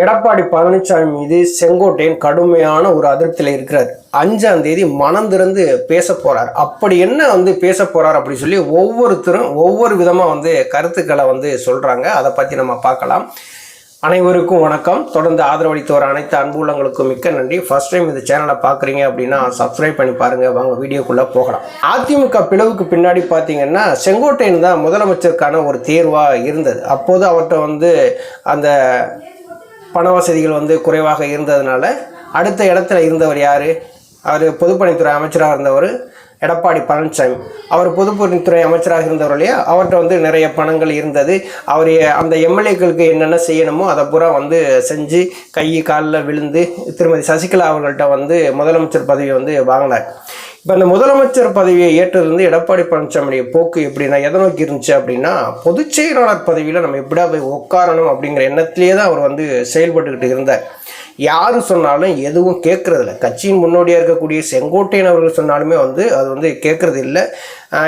எடப்பாடி பழனிசாமி மீது செங்கோட்டையன் கடுமையான ஒரு அதிருப்தியில் இருக்கிறார். அஞ்சாம் தேதி மனம் திறந்து பேச போறார். அப்படி என்ன வந்து பேச போறார் அப்படின்னு சொல்லி ஒவ்வொருத்தரும் ஒவ்வொரு விதமாக வந்து கருத்துக்களை வந்து சொல்றாங்க. அதை பற்றி நம்ம பார்க்கலாம். அனைவருக்கும் வணக்கம். தொடர்ந்து ஆதரவளித்து வர அனைத்து அன்புள்ளங்களுக்கும் மிக்க நன்றி. ஃபர்ஸ்ட் டைம் இந்த சேனலை பார்க்குறீங்க அப்படின்னா சப்ஸ்கிரைப் பண்ணி பாருங்கள் வாங்க வீடியோக்குள்ளே போகலாம். அதிமுக பிளவுக்கு பின்னாடி பார்த்தீங்கன்னா செங்கோட்டையன் தான் முதலமைச்சருக்கான ஒரு தேர்வாக இருந்தது. அப்போது அவர்கிட்ட வந்து அந்த பண வசதிகள் வந்து குறைவாக இருந்ததுனால அடுத்த இடத்துல இருந்தவர் யார்? அவர் பொதுப்பணித்துறை அமைச்சராக இருந்தவர் எடப்பாடி பழனிசாமி. அவர் பொதுப்பணித்துறை அமைச்சராக இருந்தவர் இல்லையா? அவர்கிட்ட வந்து நிறைய பணங்கள் இருந்தது. அவர் அந்த எம்எல்ஏக்களுக்கு என்னென்ன செய்யணுமோ அதை பூரா வந்து செஞ்சு கை காலில் விழுந்து திருமதி சசிகலா அவர்கள்ட்ட வந்து முதலமைச்சர் பதவி வந்து வாங்கினார். இப்போ அந்த முதலமைச்சர் பதவியை ஏற்றிருந்து எடப்பாடி பழனிசாமியுடைய போக்கு எப்படின்னா எதை நோக்கி இருந்துச்சு அப்படின்னா பொதுச் செயலாளர் பதவியில் நம்ம எப்படியா போய் உட்காரணும் அப்படிங்கிற எண்ணத்திலேயே தான் அவர் வந்து செயல்பட்டுக்கிட்டு இருந்தார். யார் சொன்னாலும் எதுவும் கேட்கறதில்ல கட்சியின் முன்னோடியாக இருக்கக்கூடிய செங்கோட்டையன் அவர்கள் சொன்னாலுமே வந்து அது வந்து கேட்கறது இல்லை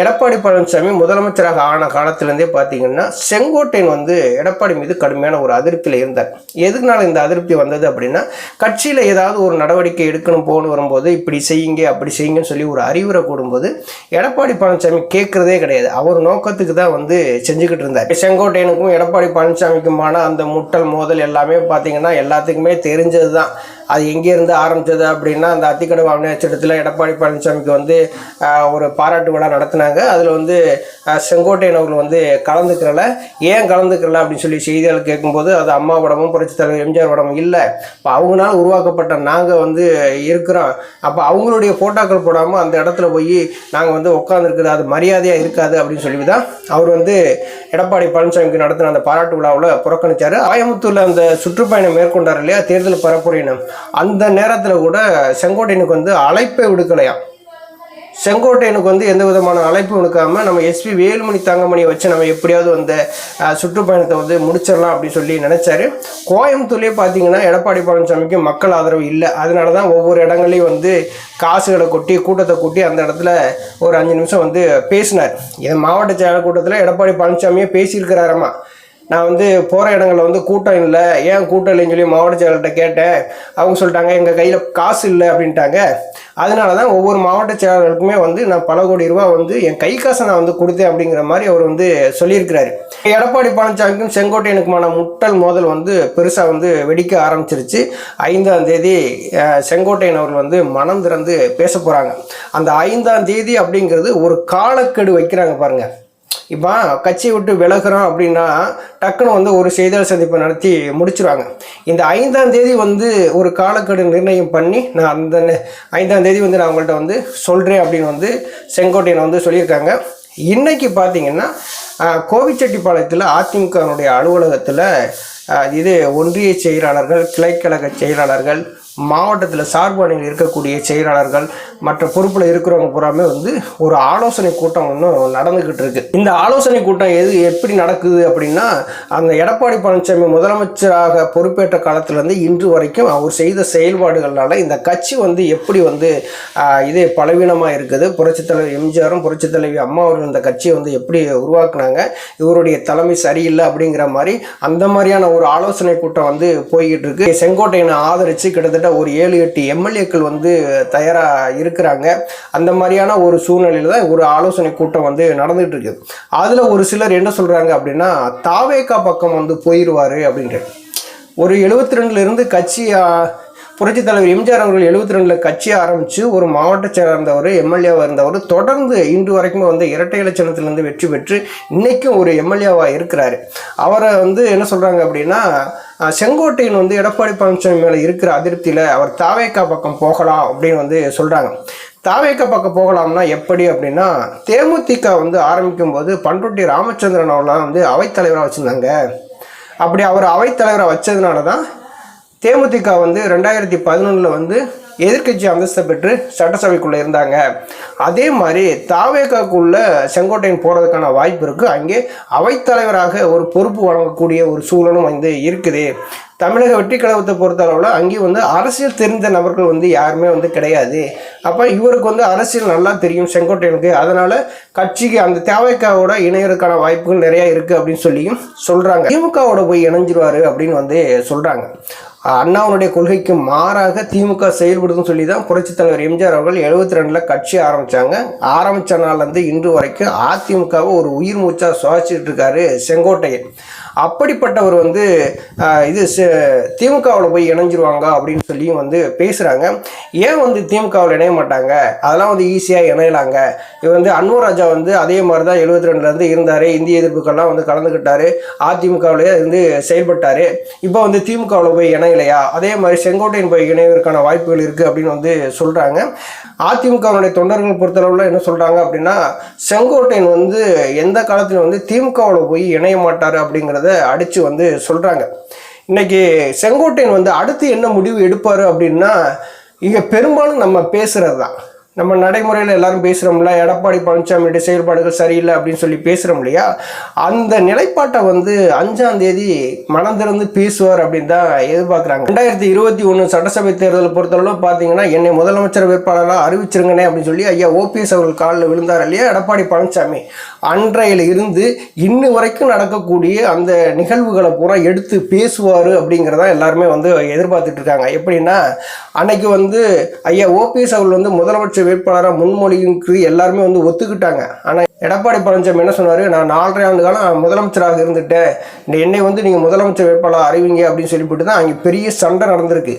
எடப்பாடி பழனிசாமி முதலமைச்சராக ஆன காலத்திலேருந்தே பார்த்தீங்கன்னா செங்கோட்டையன் வந்து எடப்பாடி மீது கடுமையான ஒரு அதிருப்தியில் இருந்தார். எதுக்குனால இந்த அதிருப்தி வந்தது அப்படின்னா கட்சியில் ஏதாவது ஒரு நடவடிக்கை எடுக்கணும் போகணும் வரும்போது இப்படி செய்யுங்க அப்படி செய்யுங்கன்னு சொல்லி ஒரு அறிவுரை கூடும்போது எடப்பாடி பழனிசாமி கேட்குறதே கிடையாது. அவர் நோக்கத்துக்கு தான் வந்து செஞ்சுக்கிட்டு இருந்தார். செங்கோட்டையனுக்கும் எடப்பாடி பழனிசாமிக்குமான அந்த முட்டல் மோதல் எல்லாமே பார்த்தீங்கன்னா எல்லாத்துக்குமே தெரிஞ்சது தான் அது எங்கேருந்து ஆரம்பித்தது அப்படின்னா அந்த அத்திக்கடவு வாமனேச்சரத்தில் எடப்பாடி பழனிசாமிக்கு வந்து ஒரு பாராட்டு விழா நடத்தினாங்க. அதில் வந்து செங்கோட்டையன் அவர்கள் வந்து கலந்துக்கிறல. ஏன் கலந்துக்கிறல அப்படின்னு சொல்லி செய்தியாளர் கேட்கும்போது அது அம்மா படமும் புரட்சி தலைவர் எம்ஜிஆர் படமும் இல்லை. இப்போ அவங்களால உருவாக்கப்பட்ட நாங்கள் வந்து இருக்கிறோம். அப்போ அவங்களுடைய ஃபோட்டோக்கள் போடாமல் அந்த இடத்துல போய் நாங்கள் வந்து உட்காந்துருக்குறது அது மரியாதையாக இருக்காது அப்படின்னு சொல்லி தான் அவர் வந்து எடப்பாடி பழனிசாமிக்கு நடத்தின அந்த பாராட்டு விழாவில் புறக்கணிச்சார். ஆயமுத்தூரில் அந்த சுற்றுப்பயணம் மேற்கொண்டார் இல்லையா? தேர்தல் பரப்புரையினம் அந்த நேரத்தில் கூட செங்கோட்டையனுக்கு வந்து அழைப்பை விடுக்கலையாம் செங்கோட்டையனுக்கு வந்து எந்த விதமான அழைப்பும் விடுக்காம நம்ம எஸ்பி வேலுமணி தங்கமணியை வச்சு நம்ம எப்படியாவது அந்த சுற்றுப்பயணத்தை வந்து முடிச்சிடலாம் அப்படின்னு சொல்லி நினைச்சாரு. கோயம்புத்தூர்லேயே பார்த்தீங்கன்னா எடப்பாடி பழனிசாமிக்கு மக்கள் ஆதரவு இல்லை. அதனால தான் ஒவ்வொரு இடங்கள்லையும் வந்து காசுகளை கொட்டி கூட்டத்தை கூட்டி அந்த இடத்துல ஒரு அஞ்சு நிமிஷம் வந்து பேசினார். இது மாவட்ட செயலாளர் கூட்டத்தில் எடப்பாடி பழனிசாமியே பேசியிருக்கிறாரம்மா. நான் வந்து போகிற இடங்களில் வந்து கூட்டம் இல்லை. ஏன் கூட்டம் இல்லைன்னு சொல்லி மாவட்ட செயலர்கிட்ட கேட்டேன். அவங்க சொல்லிட்டாங்க எங்கள் கையில் காசு இல்லை அப்படின்ட்டாங்க. அதனால தான் ஒவ்வொரு மாவட்ட செயலாளருக்குமே வந்து நான் பல கோடி ரூபா வந்து என் கை காசை நான் வந்து கொடுத்தேன் அப்படிங்கிற மாதிரி அவர் வந்து சொல்லியிருக்கிறாரு. எடப்பாடி பழனிசாமிக்கும் செங்கோட்டையனுக்குமான முட்டல் மோதல் வந்து பெருசாக வந்து வெடிக்க ஆரம்பிச்சிருச்சு. ஐந்தாம் தேதி செங்கோட்டையன் அவர்கள் வந்து மனம் திறந்து பேச போகிறாங்க அந்த ஐந்தாம் தேதி அப்படிங்கிறது ஒரு காலக்கெடு வைக்கிறாங்க பாருங்கள் இப்போ கட்சியை விட்டு விலகுறோம் அப்படின்னா டக்குன்னு வந்து ஒரு செய்தியாளர் சந்திப்பை நடத்தி முடிச்சிருவாங்க. இந்த ஐந்தாம் தேதி வந்து ஒரு காலக்கெடு நிர்ணயம் பண்ணி நான் அந்த ஐந்தாம் தேதி வந்து நான் உங்கள்கிட்ட வந்து சொல்கிறேன் அப்படின்னு வந்து செங்கோட்டையன் வந்து சொல்லியிருக்காங்க. இன்னைக்கு பார்த்தீங்கன்னா கோவிச்செட்டிப்பாளையத்தில் அதிமுகவினுடைய அலுவலகத்தில் இது ஒன்றிய செயலாளர்கள் கிளைக்கழக செயலாளர்கள் மாவட்டத்தில் சார்பு அணியில் இருக்கக்கூடிய செயலாளர்கள் மற்ற பொறுப்பில் இருக்கிறவங்க பூராமே வந்து ஒரு ஆலோசனை கூட்டம் ஒன்று நடந்துக்கிட்டு இருக்கு. இந்த ஆலோசனை கூட்டம் எது எப்படி நடக்குது அப்படின்னா அந்த எடப்பாடி பழனிசாமி முதலமைச்சராக பொறுப்பேற்ற காலத்திலேருந்து இன்று வரைக்கும் அவர் செய்த செயல்பாடுகள்னால இந்த கட்சி வந்து எப்படி வந்து இதே பலவீனமாக இருக்குது. புரட்சித் தலைவர் எம்ஜிஆரும் புரட்சித் தலைவி அம்மா அவர்கள் இந்த கட்சியை வந்து எப்படி உருவாக்குனாங்க இவருடைய தலைமை சரியில்லை அப்படிங்கிற மாதிரி அந்த மாதிரியான ஒரு ஆலோசனை கூட்டம் வந்து போய்கிட்டு இருக்கு. செங்கோட்டையனை ஆதரித்து கிட்டத்தட்ட ஒரு ஏழு எட்டு எம்எல்ஏக்கள் வந்து தயாராக இருக்கிறாங்க. அந்த மாதிரியான ஒரு சூழ்நிலையில் தான் ஒரு ஆலோசனை கூட்டம் வந்து நடந்துகிட்டு இருக்கு அதில் ஒரு சிலர் என்ன சொல்கிறாங்க அப்படின்னா தாவேக்கா பக்கம் வந்து போயிடுவார் அப்படின்ட்டு. ஒரு எழுபத்தி ரெண்டுலேருந்து கட்சி ஆ, புரட்சித் தலைவர் எம்ஜிஆர் அவர்கள் எழுபத்தி ரெண்டில் கட்சி ஆரம்பித்து ஒரு மாவட்ட சேர்ந்தவர் எம்எல்ஏவாக இருந்தவர் தொடர்ந்து இன்று வரைக்குமே வந்து இரட்டை இலட்சணத்திலிருந்து வெற்றி பெற்று இன்றைக்கும் ஒரு எம்எல்ஏவாக இருக்கிறாரு. அவரை வந்து என்ன சொல்கிறாங்க அப்படின்னா செங்கோட்டையன் வந்து எடப்பாடி பழனிசாமி மேலே இருக்கிற அதிருப்தியில் அவர் தாவேக்கா பக்கம் போகலாம் அப்படின்னு வந்து சொல்கிறாங்க தாவேக்க பக்கம் போகலாம்னா எப்படி அப்படின்னா தேமுதிக வந்து ஆரம்பிக்கும் போது பண்ருட்டி ராமச்சந்திரன் அவர்லாம் வந்து அவைத்தலைவராக வச்சுருந்தாங்க. அப்படி அவர் அவைத்தலைவராக வச்சதுனால தான் தேமுதிக வந்து ரெண்டாயிரத்தி பதினொன்றில் வந்து எதிர்க்கட்சி அந்தஸ்தை பெற்று சட்டசபைக்குள்ளே இருந்தாங்க. அதே மாதிரி தாவேக்காக்குள்ள செங்கோட்டையன் போகிறதுக்கான வாய்ப்பு இருக்குது அங்கே அவைத்தலைவராக ஒரு பொறுப்பு வழங்கக்கூடிய ஒரு சூழலும் வந்து இருக்குது. தமிழக வெற்றி கழகத்தை பொறுத்த அளவில் அங்கேயும் வந்து அரசியல் தெரிந்த நபர்கள் வந்து யாருமே வந்து கிடையாது. அப்போ இவருக்கு வந்து அரசியல் நல்லா தெரியும் செங்கோட்டையனுக்கு. அதனால் கட்சிக்கு அந்த தேவைக்காவோட இணையறதுக்கான வாய்ப்புகள் நிறையா இருக்குது அப்படின்னு சொல்லியும் சொல்கிறாங்க திமுகவோட போய் இணைஞ்சிருவாரு அப்படின்னு வந்து சொல்கிறாங்க அண்ணாவுடைய கொள்கைக்கு மாறாக திமுக செயல்படுதுன்னு சொல்லி தான் புரட்சித் தலைவர் எம்ஜிஆர் அவர்கள் எழுபத்தி ரெண்டில் கட்சி ஆரம்பித்தாங்க ஆரம்பித்த நாள்லேருந்து இன்று வரைக்கும் அதிமுகவை ஒரு உயிர் மூச்சாக சுவாசிச்சுட்டு இருக்காரு செங்கோட்டையன். அப்படிப்பட்டவர் வந்து இது திமுகவில் போய் இணைஞ்சிருவாங்க அப்படின்னு சொல்லியும் வந்து பேசுகிறாங்க ஏன் வந்து திமுகவில் இணைய மாட்டாங்க? அதெல்லாம் வந்து ஈஸியாக இணையலாங்க. இது வந்து அன்வர் ராஜா வந்து அதே மாதிரி தான் எழுபத்தி ரெண்டுலேருந்து இருந்தார். இந்திய எதிர்ப்புக்கெல்லாம் வந்து கலந்துக்கிட்டார் அதிமுகவிலே வந்து செயல்பட்டார். இப்போ வந்து திமுகவில் போய் இணையலையா? அதே மாதிரி செங்கோட்டையன் போய் இணைவதற்கான வாய்ப்புகள் இருக்குது அப்படின்னு வந்து சொல்கிறாங்க அதிமுகவினுடைய தொண்டர்கள் பொறுத்தளவில் என்ன சொல்கிறாங்க அப்படின்னா செங்கோட்டையன் வந்து எந்த காலத்திலும் வந்து திமுகவில் போய் இணைய மாட்டார் அப்படிங்கிறத அடித்து வந்து சொல்கிறாங்க இன்னைக்கு செங்கோட்டையன் வந்து அடுத்து என்ன முடிவு எடுப்பார் அப்படின்னா இங்கே பெரும்பாலும் நம்ம பேசுகிறது தான் நம்ம நடைமுறையில் எல்லாரும் பேசுகிறோம்ல எடப்பாடி பழனிசாமியுடைய செயல்பாடுகள் சரியில்லை அப்படின்னு சொல்லி பேசுகிறோம் இல்லையா? அந்த நிலைப்பாட்டை வந்து அஞ்சாம் தேதி மனம் திறந்து பேசுவார் அப்படின்னு தான் எதிர்பார்க்குறாங்க. ரெண்டாயிரத்தி இருபத்தி ஒன்று சட்டசபை தேர்தலை பொறுத்தளவு பார்த்தீங்கன்னா என்னை முதலமைச்சர் வேட்பாளராக அறிவிச்சிருங்கனே அப்படின்னு சொல்லி ஐயா ஓபிஎஸ் அவர்கள் காலில் விழுந்தார் இல்லையா? எடப்பாடி பழனிசாமி. அன்றையில் இருந்து இன்னும் வரைக்கும் நடக்கக்கூடிய அந்த நிகழ்வுகளை பூரா எடுத்து பேசுவார் அப்படிங்கிறத எல்லாருமே வந்து எதிர்பார்த்துட்டு இருக்காங்க. எப்படின்னா அன்னைக்கு வந்து ஐயா ஓபிஎஸ் அவர்கள் வந்து முதலமைச்சர் வேட்பாளராக முன்மொழிங்கிறது எல்லாருமே வந்து ஒத்துக்கிட்டாங்க. ஆனால் எடப்பாடி பழனிசாமி என்ன சொன்னார்? நான் நாலரை ஆண்டு காலம் முதலமைச்சராக இருந்துட்டேன். என்னை வந்து நீங்கள் முதலமைச்சர் வேட்பாளர் அறிவிங்க அப்படின்னு சொல்லிவிட்டு தான் அங்கே பெரிய சண்டை நடந்திருக்கு.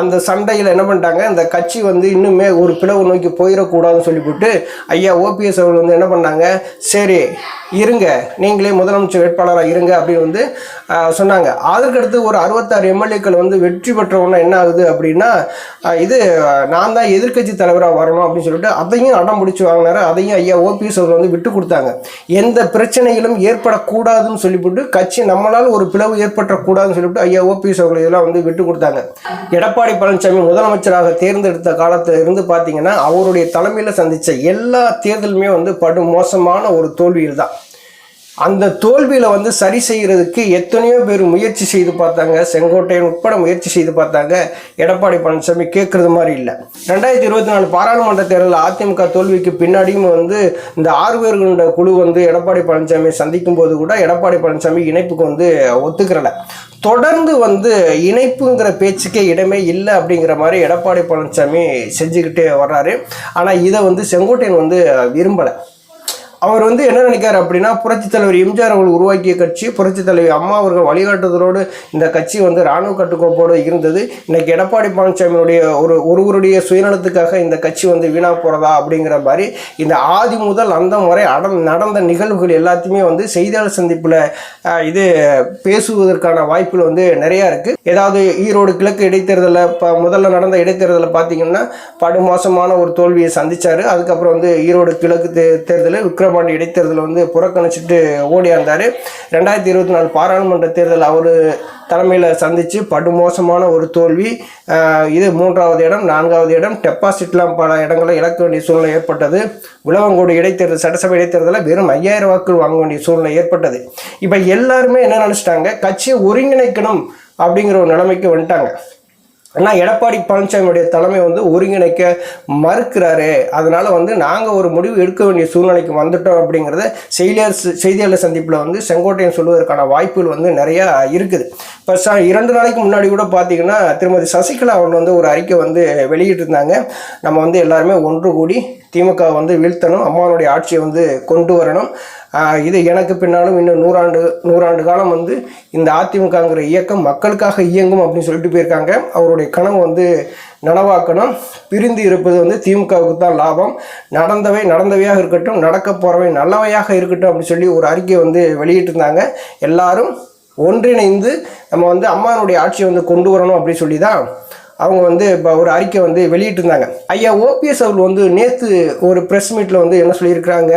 அந்த சண்டையில் என்ன பண்ணிட்டாங்க? இந்த கட்சி வந்து இன்னுமே ஒரு பிளவு நோக்கி போயிடக்கூடாதுன்னு சொல்லிவிட்டு ஐயா ஓபிஎஸ் அவர்கள் வந்து என்ன பண்ணாங்க? சரி இருங்க. நீங்களே முதலமைச்சர் வேட்பாளராக இருங்க அப்படின்னு வந்து சொன்னாங்க. அதற்கடுத்து ஒரு அறுபத்தாறு எம்எல்ஏக்கள் வந்து வெற்றி பெற்றவொன்னே என்ன ஆகுது அப்படின்னா இது நான் தான் எதிர்க்கட்சி தலைவராக வரணும் அப்படின்னு சொல்லிட்டு அதையும் அடம் பிடிச்சி வாங்கினாரு. அதையும் ஐயா ஓபிஎஸ் அவர்கள் வந்து விட்டு கொடுத்தாங்க. எந்த பிரச்சனைகளும் ஏற்படக்கூடாதுன்னு சொல்லிவிட்டு கட்சி நம்மளால் ஒரு பிளவு ஏற்பட்டக்கூடாதுன்னு சொல்லிவிட்டு ஐயா ஓபிஎஸ் அவர்கள் இதெல்லாம் வந்து விட்டு கொடுத்தாங்க. எடப்பாடி பழனிசாமி முதலமைச்சராக தேர்ந்தெடுத்த காலத்தில் இருந்து பார்த்தீங்கன்னா அவருடைய தலைமையில் சந்தித்த எல்லா தேர்தலுமே வந்து படு மோசமான ஒரு தோல்வியில் தான் அந்த தோல்வியில் வந்து சரி செய்கிறதுக்கு எத்தனையோ பேர் முயற்சி செய்து பார்த்தாங்க. செங்கோட்டையன் உட்பட முயற்சி செய்து பார்த்தாங்க. எடப்பாடி பழனிசாமி கேட்குறது மாதிரி இல்லை. ரெண்டாயிரத்தி இருபத்தி நாலு பாராளுமன்ற தேர்தலில் அதிமுக தோல்விக்கு பின்னாடியும் வந்து இந்த ஆறு பேர்களோட குழு வந்து எடப்பாடி பழனிசாமி சந்திக்கும் போது கூட எடப்பாடி பழனிசாமி இணைப்புக்கு வந்து ஒத்துக்கிறல. தொடர்ந்து வந்து இணைப்புங்கிற பேச்சுக்கே இடமே இல்லை அப்படிங்கிற மாதிரி எடப்பாடி பழனிசாமி செஞ்சுக்கிட்டே வர்றாரு. ஆனால் இதை வந்து செங்கோட்டையன் வந்து விரும்பலை. அவர் வந்து என்ன நினைக்கிறார் அப்படின்னா புரட்சித் தலைவர் எம்ஜிஆர் அவர்கள் உருவாக்கிய கட்சி புரட்சித் தலைவர் அம்மா அவர்கள் வழிகாட்டுதலோடு இந்த கட்சி வந்து இராணுவ கட்டுக்கோப்போடு இருந்தது. இன்னைக்கு எடப்பாடி பழனிசாமியுடைய ஒரு ஒருவருடைய சுயநலத்துக்காக இந்த கட்சி வந்து வீணா போகிறதா அப்படிங்கிற மாதிரி இந்த ஆதி முதல் அந்தம் வரை அட நடந்த நிகழ்வுகள் எல்லாத்தையுமே வந்து செய்தியாளர் சந்திப்பில் இது பேசுவதற்கான வாய்ப்புகள் வந்து நிறையா இருக்குது ஏதாவது ஈரோடு கிழக்கு இடைத்தேர்தலில் இப்போ முதல்ல நடந்த இடைத்தேர்தலில் பார்த்தீங்கன்னா படுமோசமான ஒரு தோல்வியை சந்தித்தார் அதுக்கப்புறம் வந்து ஈரோடு கிழக்கு தே தேர்தலில் விக்ரமாண்டி இடைத்தேர்தலை வந்து புறக்கணிச்சிட்டு ஓடியாந்தார். ரெண்டாயிரத்தி இருபத்தி நாலு பாராளுமன்ற தேர்தல் அவர் தலைமையில் சந்தித்து படுமோசமான ஒரு தோல்வி. இது மூன்றாவது இடம் நான்காவது இடம். டெபாசிட்லாம் பல இடங்களை இழக்க வேண்டிய சூழ்நிலை ஏற்பட்டது. உழவங்கோடு இடைத்தேர்தல் சட்டசபை இடைத்தேர்தலில் வெறும் ஐயாயிரம் வாக்குகள் வாங்க வேண்டிய சூழ்நிலை ஏற்பட்டது. இப்போ எல்லாருமே என்ன நினச்சிட்டாங்க? கட்சியை ஒருங்கிணைக்கணும் அப்படிங்கிற ஒரு நிலைமைக்கு வந்துட்டாங்க. ஆனால் எடப்பாடி பழனிசாமியுடைய தலைமை வந்து ஒருங்கிணைக்க மறுக்கிறாரு. அதனால் வந்து நாங்கள் ஒரு முடிவு எடுக்க வேண்டிய சூழ்நிலைக்கு வந்துட்டோம் அப்படிங்கிறத செய்தியாளர் செய்தியாளர் சந்திப்பில் வந்து செங்கோட்டையன் சொல்வதற்கான வாய்ப்புகள் வந்து நிறையா இருக்குது. இப்போ ச இரண்டு நாளைக்கு முன்னாடி கூட பார்த்தீங்கன்னா திருமதி சசிகலா அவர்கள் வந்து ஒரு அறிக்கை வந்து வெளியிட்டிருந்தாங்க நம்ம வந்து எல்லாருமே ஒன்று கூடி திமுக வந்து வீழ்த்தணும் அம்மாவனுடைய ஆட்சியை வந்து கொண்டு வரணும். இது எனக்கு பின்னாலும் இன்னும் நூறாண்டு நூறாண்டு காலம் வந்து இந்த அதிமுகங்கிற இயக்கம் மக்களுக்காக இயங்கும் அப்படின்னு சொல்லிட்டு போயிருக்காங்க. அவருடைய கனவு வந்து நனவாக்கணும். பிரிந்து இருப்பது வந்து திமுகவுக்கு தான் லாபம். நடந்தவை நடந்தவையாக இருக்கட்டும் நடக்க போகிறவை நல்லவையாக இருக்கட்டும் அப்படின்னு சொல்லி ஒரு அறிக்கையை வந்து வெளியிட்டிருந்தாங்க. எல்லாரும் ஒன்றிணைந்து நம்ம வந்து அம்மானுடைய ஆட்சியை வந்து கொண்டு வரணும் அப்படின்னு சொல்லி தான் அவங்க வந்து இப்போ ஒரு அறிக்கை வந்து வெளியிட்டிருந்தாங்க. ஐயா ஓபிஎஸ் அவர்கள் வந்து நேற்று ஒரு ப்ரெஸ் மீட்டில் வந்து என்ன சொல்லியிருக்கிறாங்க?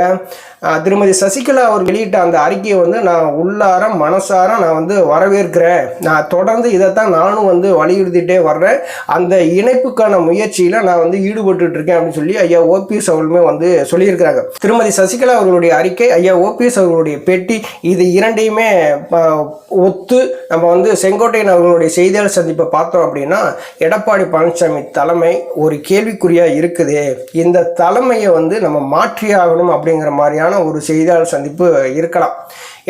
திருமதி சசிகலா அவர் வெளியிட்ட அந்த அறிக்கையை வந்து நான் உள்ளார மனசார நான் வந்து வரவேற்கிறேன். நான் தொடர்ந்து இதைத்தான் நானும் வந்து வலியுறுத்திட்டே வர்றேன். அந்த இணைப்புக்கான முயற்சியில் நான் வந்து ஈடுபட்டுட்டு இருக்கேன் அப்படின்னு சொல்லி ஐயா ஓபிஎஸ் அவர்களுமே வந்து சொல்லியிருக்கிறாங்க. திருமதி சசிகலா அவர்களுடைய அறிக்கை ஐயா ஓபிஎஸ் அவர்களுடைய பேட்டி இது இரண்டையுமே ஒத்து நம்ம வந்து செங்கோட்டையன் அவர்களுடைய செய்தியாளர் சந்திப்பை பார்த்தோம் அப்படின்னா எடப்பாடி பழனிசாமி தலைமை ஒரு கேள்விக்குறியாக இருக்குது. இந்த தலைமையை வந்து நம்ம மாற்றியாகணும் அப்படிங்கிற மாதிரியான ஒரு செய்தியாளர் சந்திப்பு இருக்கலாம்.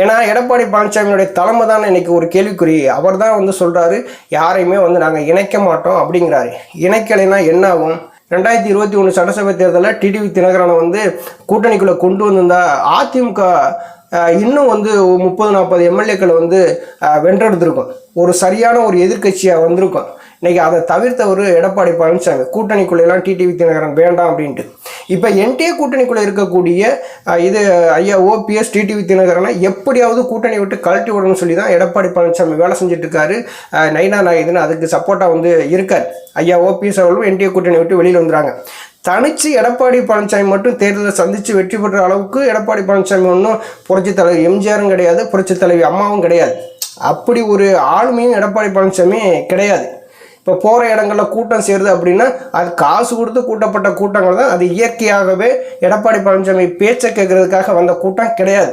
ஏன்னா எடப்பாடி பழனிசாமியுடைய தலைமை தான் இன்னைக்கு ஒரு கேள்விக்குறி. அவர் தான் வந்து சொல்கிறாரு யாரையுமே வந்து நாங்கள் இணைக்க மாட்டோம் அப்படிங்கிறாரு. இணைக்கலைன்னா என்ன ஆகும்? ரெண்டாயிரத்தி இருபத்தி ஒன்று சட்டசபை தேர்தலில் டிடிவி தினகரனை வந்து கூட்டணிக்குள்ளே கொண்டு வந்திருந்தா அதிமுக இன்னும் வந்து முப்பது நாற்பது எம்எல்ஏக்களை வந்து வென்றெடுத்திருக்கும். ஒரு சரியான ஒரு எதிர்க்கட்சியாக வந்திருக்கும். இன்னைக்கு அதை தவிர்த்த ஒரு எடப்பாடி பழனிசாமி கூட்டணிக்குள்ளெல்லாம் டிடிவி தினகரன் வேண்டாம் அப்படின்ட்டு. இப்போ என்டிஏ கூட்டணிக்குள்ளே இருக்கக்கூடிய இது ஐயா ஓபிஎஸ் டிடிவி தினகரனை எப்படியாவது கூட்டணி விட்டு கழட்டி விடணும்னு சொல்லி தான் எடப்பாடி பழனிசாமி வேலை செஞ்சுட்டு இருக்காரு நைனா நாயுதுன்னு அதுக்கு சப்போர்ட்டாக வந்து இருக்கார். ஐயா ஓபிஎஸ் அவர்களும் என்டிஏ கூட்டணி விட்டு வெளியில் வந்துறாங்க. தனிச்சு எடப்பாடி பழனிசாமி மட்டும் தேர்தலை சந்தித்து வெற்றி பெற்ற அளவுக்கு எடப்பாடி பழனிசாமி ஒன்றும் புரட்சித் தலைவர் எம்ஜிஆரும் கிடையாது புரட்சித் தலைவி அம்மாவும் கிடையாது. அப்படி ஒரு ஆளுமையும் எடப்பாடி பழனிசாமி கிடையாது. இப்போ போகிற இடங்களில் கூட்டம் சேருது அப்படின்னா அது காசு கொடுத்து கூட்டப்பட்ட கூட்டங்கள் தான். அது இயற்கையாகவே எடப்பாடி பழனிசாமி பேச்சை கேட்கறதுக்காக வந்த கூட்டம் கிடையாது.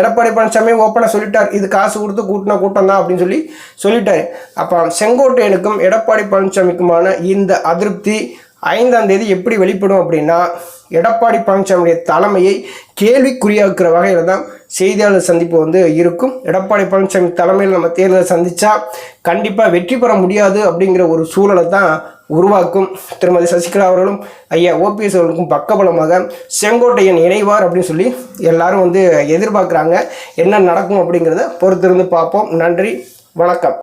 எடப்பாடி பழனிசாமி ஓப்பனாக சொல்லிட்டார். இது காசு கொடுத்து கூட்டின கூட்டம் தான் அப்படின்னு சொல்லி சொல்லிட்டார். அப்போ செங்கோட்டையனுக்கும் எடப்பாடி பழனிசாமிக்குமான இந்த அதிருப்தி ஐந்தாம் தேதி எப்படி வெளிப்படும் அப்படின்னா எடப்பாடி பழனிசாமியுடைய தலைமையை கேள்விக்குறியாக்குற வகையில் தான் செய்தியாளர் சந்திப்பு வந்து இருக்கும். எடப்பாடி பழனிசாமி தலைமையில் நம்ம தேர்தலை சந்தித்தா கண்டிப்பாக வெற்றி பெற முடியாது அப்படிங்கிற ஒரு சூழலை தான் உருவாக்கும். திருமதி சசிகலா அவர்களும் ஐயா ஓபிஎஸ் அவர்களுக்கும் பக்கபலமாக செங்கோட்டையன் இணைவார் அப்படின்னு சொல்லி எல்லாரும் வந்து எதிர்பார்க்குறாங்க. என்ன நடக்கும் அப்படிங்கிறத பொறுத்திருந்து பார்ப்போம். நன்றி வணக்கம்.